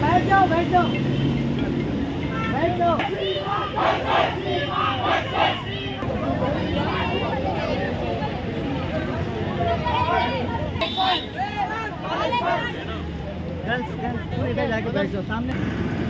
बैठ जाओ बैठ जाओ बैठ जाओ गर्ल्स गर्ल्स पूरे इधर जाके बैठ जाओ सामने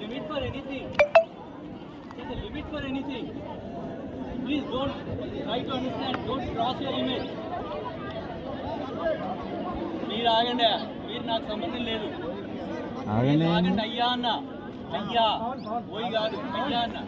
limit for limit for cross మీరు ఆగండి మీరు నాకు సంబంధం లేదు. అయ్యా అన్న. అయ్యా పోయి కాదు అయ్యా అన్న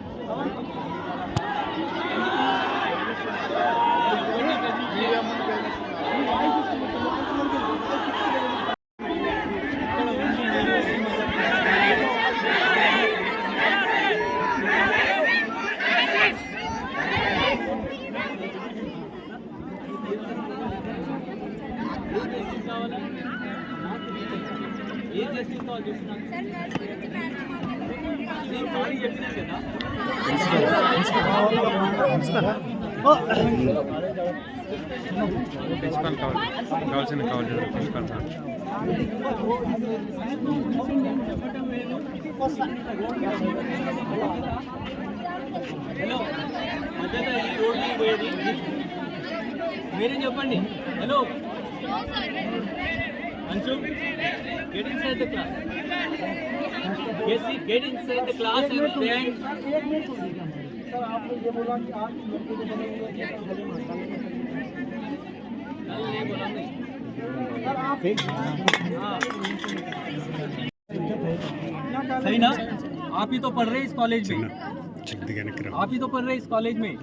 కావాలా ఏం చేసి కావాలి చూస్తున్నాను ప్రిన్సిపల్ కావాలి కావాల్సిన కావాలి ప్రిన్సిపల్ కావాలి హలో మధ్యలో ఈ రోడ్ మీద పోయేది మీరేం చెప్పండి? హలో? అంచు getting inside class Yes, get inside the class तो and then. सही ना? आप ही तो पढ़ रहे हैं इस कॉलेज में। आप ही तो पढ़ रहे हैं इस कॉलेज में।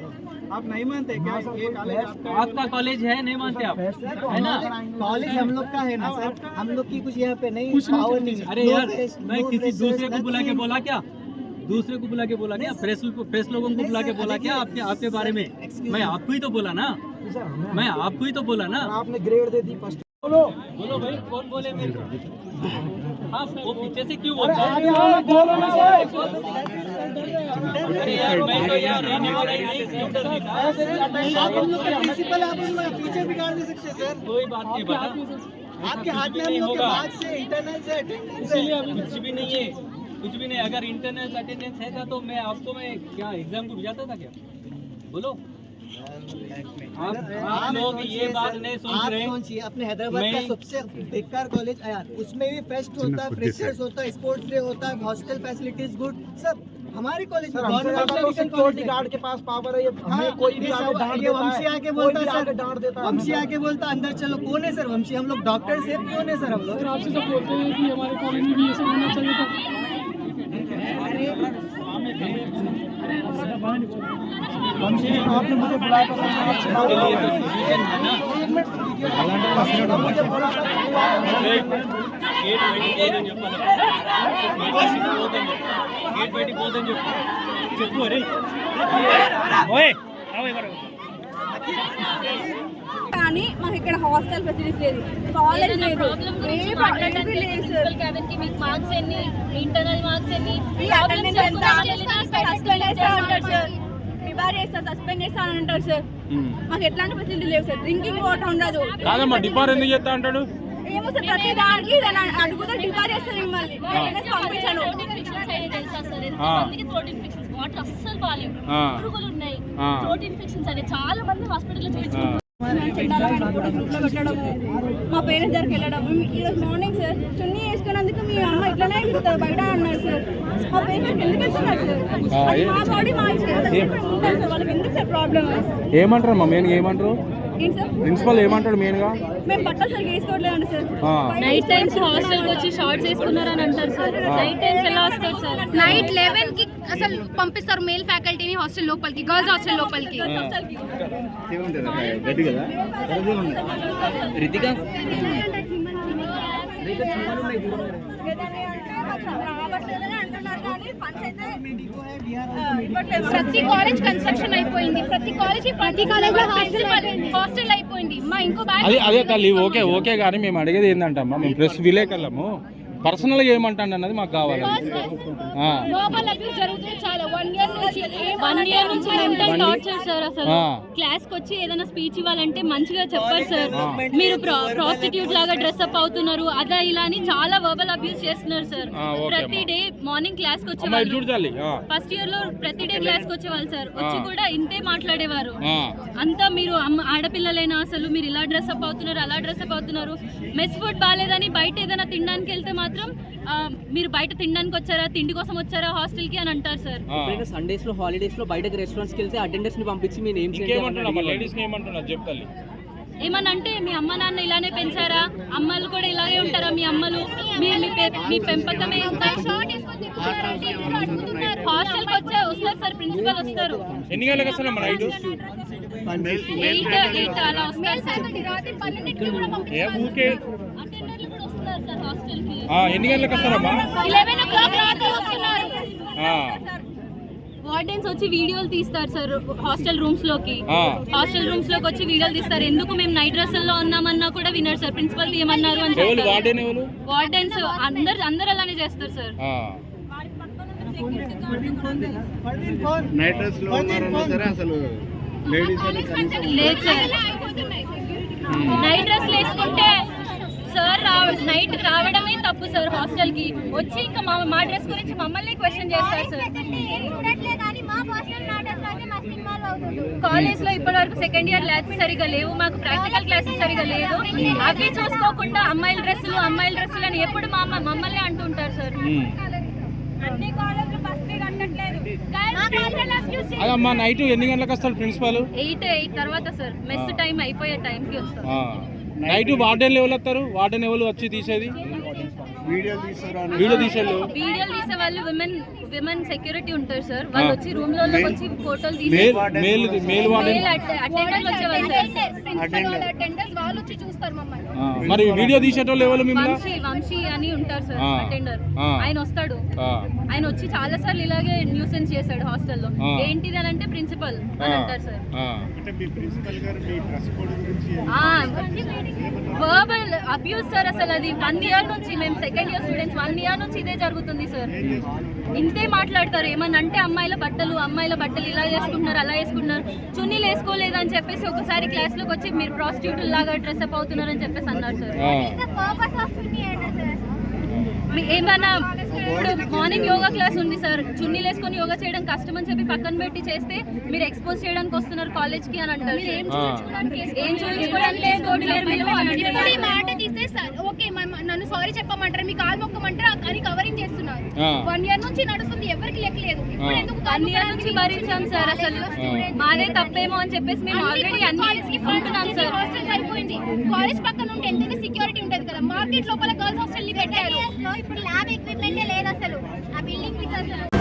आप नहीं मानते क्या? ये कॉलेज आपका आपका कॉलेज है नहीं मानते आप? है ना? कॉलेज हम लोग का है ना सर? हम लोग की कुछ यहाँ पे नहीं पावर नहीं। अरे यार मैं किसी दूसरे को बुला के बोला क्या? दूसरे को बुला के बोला क्या? प्रेस प्रेस लोगों को नहीं बुला के बोला क्या आपके आपके बारे में? मैं आपको ही तो बोला ना। मैं आपको ही तो बोला ना। आपने ग्रेड दे दी फ़र्स्ट बोलो। बोलो भाई कौन बोले मेरे को? हाँ हाँ, वो पीछे से क्यों बोलता है? तो कोई बात नहीं बना आपके हाथ में हम लोग से इंटरनल से इसीलिए अभी कुछ भी नहीं है कुछ भी नहीं अगर इंटरनल अटेंडेंस है तो मैं आपको मैं क्या एग्ज़ाम को भिजाता था क्या? बोलो। आप आप लोग ये बात नहीं रहे। सोचिए अपने हैदराबाद का सबसे बेकार कॉलेज आया उसमें भी फेस्ट होता है फ्रेशर्स होता है स्पोर्ट्स डे होता है हॉस्टल फैसिलिटीज़ गुड सब हमारे कॉलेज में गवर्नमेंट सिक्योरिटी गार्ड के पास पावर है हमें कोई भी आके डांट देता वंशी आके बोलता है सर डांट देता वंशी आके बोलता है, अंदर चलो कौन है सर? वंशी हम लोग डॉक्टर से कौन है सर हम लोग? आपसे सब बोलते हैं कि हमारे कॉलेज में भी ये सब होना चाहिए था। आपने मुझे बुलाया था गेट बैठी बोलते చెప్పు అరే ఓయ్ రావు ఎవరు కానీ మాకు ఇక్కడ హాస్టల్ ఫెసిలిటీస్ లేదు. కాలేజ్ లేదు. సార్ మార్క్స్ ఎన్ని? ఇంటర్నల్ మార్క్స్ ఎన్ని? సస్పెండ్ చేస్తా సార్ మీ బార్ చేస్తా సస్పెండ్ చేస్తా అని అంటారు సార్ మాకు ఎట్లాంటి ఫెసిలిటీ లేవు సార్ డ్రింకింగ్ వాటర్ ఉండదు. కాదమ్మా డిపార్ ఎందుకు చేస్తా అంటాడు? ఏమో సార్ ప్రతి దానికి అడుగుతా డిపార్ చేస్తారు మిమ్మల్ని. పంపించాను? వాటర్ అస్సలు బాగాలేవు. పురుగులు ఉన్నాయి. థ్రోట్ ఇన్ఫెక్షన్స్ అనేది చాలా మంది హాస్పిటల్లో చూస్తున్నారు మా పేరెంట్స్ దగ్గరికి వెళ్ళడం ఈరోజు మార్నింగ్ సార్ చున్నీ వేసుకున్నందుకు మీ అమ్మ ఇట్లనే ఇస్తారు బయట అన్నారు సార్. మా పేరెంట్స్ ఎందుకు ఇస్తున్నారు సార్? మా బాడీ మా ఇష్టం. వాళ్ళకి ఎందుకు సార్ ప్రాబ్లమ్ ఏమంటారు అమ్మా? మెయిన్గా ఏమంటారు? ప్రిన్సిపల్ ఏమంటాడు మెయిన్గా? మేము బట్టలు సరిగ్గా వేసుకోవట్లేదండి సార్. ఆ. నైట్ టైమ్స్ హాస్టల్కి వచ్చి షార్ట్స్ వేసుకున్నారని అంటారు సార్. నైట్ టైమ్స్ ఎలా వస్తారు సార్? నైట్ లెవెన్కి అసలు పంపిస్తారు. మేల్ ఫ్యాకల్టీని హాస్టల్ లోపలికి గర్ల్స్ హాస్టల్ లోపలికి. గట్టి కదా? రితిక? ప్రతి కాలేజ్ కన్స్ట్రక్షన్ అయిపోయింది. ప్రతి కాలేజ్ ప్రతి కాలేజ్లో హాస్టల్ హాస్టల్ అయిపోయింది. మా ఇంకో అదే అదే తల్లి ఓకే ఓకే కానీ మేము అడిగేది ఏంటంటమ్మా మేము ప్రెస్ విలేకరులము. పర్సనల్గా ఏమంటాడు అన్నది మాకు కావాలి. ఆ. గ్లోబల్ అబ్యూస్ జరుగుతుంది చాలా. వన్ ఇయర్ నుంచి వన్ ఇయర్ నుంచి మెంటల్ టార్చర్ సార్ అసలు. ఆ. క్లాస్కి వచ్చి ఏదైనా స్పీచ్ ఇవ్వాలంటే మంచిగా చెప్పారు సార్ మీరు ప్రాస్టిట్యూట్ లాగా డ్రెస్ అప్ అవుతున్నారు అదా ఇలా అని చాలా వర్బల్ అబ్యూస్ చేస్తున్నారు సార్ ప్రతి. డే మార్నింగ్ క్లాస్కి వచ్చేవాళ్ళు. ఫస్ట్ ఇయర్లో ప్రతి డే క్లాస్కి వచ్చేవాళ్ళు సార్ వచ్చి. కూడా ఇంతే మాట్లాడేవారు. అంతా మీరు ఆడపిల్లలైనా అసలు మీరు ఇలా డ్రెస్ అప్ అవుతున్నారు అలా డ్రెస్ అప్ అవుతున్నారు. మెస్ ఫుడ్ బాగాలేదని బయట ఏదైనా తినడానికి వెళ్తే మాత్రం ఆ, మీరు బయట తినడానికి వచ్చారా తిండి కోసం వచ్చారా హాస్టల్కి అని అంటారు సార్. ఎప్పుడైనా సండేస్లో హాలిడేస్లో బయటకు రెస్టారెంట్స్కి వెళ్తే అటెండర్స్ని పంపించి మీ ఇంకేమంటున్నా లేడీస్ ఏమంటున్నా ఏమన్నా అంటే మీ అమ్మ నాన్న ఇలానే పెంచారా? అమ్మలు కూడా ఇలాగే ఉంటారా మీ అమ్మలు? మీ మీ పె- మీ పెంపకమే హాస్టల్కి వచ్చే వస్తారు సార్ ప్రిన్సిపల్ వస్తారు. ఎన్ని గంటలకు వస్తారు ఏ ఊరికే అటెండర్లు కూడా వస్తున్నారు సార్ హాస్టల్కి ఆ, ఎన్ని గంటలకు వస్తారమ్మా. వార్డెన్స్ వచ్చి వీడియోలు తీస్తారు సార్ హాస్టల్ రూమ్స్లోకి. హాస్టల్ రూమ్స్లోకి వచ్చి వీడియోలు తీస్తారు. ఎందుకు మేము నైట్ డ్రెస్సుల్లో ఉన్నామన్నా కూడా వినరు సార్ ప్రిన్సిపల్ తీయమన్నారు అని చెప్తారు ఎవరు? వార్డెన్స్ అందరు అందరు అలానే చేస్తారు సార్ ఆ. ఫోన్ నైట్ డ్రెస్లో ఉన్నారన్నా సరే అసలు లేడీస్ అని కనీసం లేదు సార్ నైట్ డ్రెస్ వేసుకుంటే సార్ రావ నైట్ రావడమే తప్పు సార్ హాస్టల్కి వచ్చి ఇంకా మా మా డ్రెస్ గురించి మమ్మల్ని క్వశ్చన్ చేస్తారు సార్. కాలేజ్లో ఇప్పటి వరకు సెకండ్ ఇయర్ ల్యాబ్స్ సరిగా లేవు మాకు ప్రాక్టికల్ క్లాసెస్ సరిగా లేదు. అవి చూసుకోకుండా అమ్మాయిల డ్రెస్సులు అమ్మాయిల డ్రెస్సులు అని ఎప్పుడు మా అమ్మ మమ్మల్ని అంటుంటారు సార్. అదమ్మా నైట్ ఎన్ని గంటలకు వస్తారు ప్రిన్సిపాల్ ఎయిట్ ఎయిట్ తర్వాత సార్. మెస్ టైం అయిపోయే టైంకి వస్తాం నైట్ వార్డెన్ ఎవరు వస్తారు వార్డెన్ ఎవరు వచ్చి తీసేది? వీడియో తీసుకురా వీడియో తీసే వాళ్ళు విమెన్ విమెన్ సెక్యూరిటీ ఉంటారు సార్ వాళ్ళు వచ్చి రూమ్లో వచ్చి ఫోటోలు తీసి మేల్ మేల్ వార్డెన్ అటెండర్లు వచ్చేవాళ్ళు సార్ ప్రిన్సిపల్ వాళ్ళ అటెండర్స్ వాళ్ళు వచ్చి చూస్తారు మమ్మల్ని ఆ, మరి వీడియో తీసేటోళ్ళు ఎవరు మిమ్మల్ని? వంశీ వంశీ అని ఉంటారు సార్. అటెండర్. ఆయన వస్తాడు. ఆయన వచ్చి చాలా సార్లు ఇలాగే న్యూసెన్స్ చేశాడు హాస్టల్లో. ఏంటిది అని అంటే ప్రిన్సిపల్ అని అంటారు సార్. ఆ. వర్బల్ అబ్యూస్ సార్ అసలు అది. వన్ ఇయర్ నుంచి మేము second year students one year నుంచి ఇదే జరుగుతుంది సార్. ఇంతే మాట్లాడతారు. ఏమన్నా అంటే అమ్మాయిల బట్టలు అమ్మాయిల బట్టలు ఇలా వేసుకుంటున్నారు అలా వేసుకుంటున్నారు. చున్నీలు వేసుకోలేదు అని చెప్పేసి ఒకసారి క్లాస్లోకి వచ్చి మీరు ప్రాస్టిట్యూట్ లాగా డ్రెస్ అప్ అవుతున్నారు అని చెప్పేసి అన్నారు సార్. ఏమన్నా ఇప్పుడు మార్నింగ్ యోగా క్లాస్ ఉంది సార్. చున్నీలు వేసుకొని యోగా చేయడం కష్టం అని చెప్పి పక్కన పెట్టి చేస్తే మీరు ఎక్స్పోజ్ చేయడానికి వస్తున్నారు కాలేజ్కి అని అంటారు ఏం చూపించుకోవడానికి. మాట తీస్తే సార్ ఓకే నన్ను సారీ చెప్పమంటారు మీ కాలు మొక్కమంటారు అని కవరింగ్ ఆ. వన్ ఇయర్ నుంచి నడుస్తుంది ఎవరికి లెక్కలేదు ఇప్పుడు ఆ. ఎందుకు వన్ ఇయర్ నుంచి భరించాం సార్ అసలు. మాదే తప్పేమో అని చెప్పేసి మేము ఆల్రెడీ అన్ని అంటున్నాం సార్. హాస్టల్స్ అయిపోయింది కాలేజ్ పక్కన ఉంటే ఎంతైనా సెక్యూరిటీ ఉంటుంది కదా. మార్కెట్ లోపల గర్ల్స్ హాస్టల్ని పెట్టారు. ఇప్పుడు ల్యాబ్ ఎక్విప్మెంట్ లేదు అసలు. ఆ బిల్డింగ్ అసలు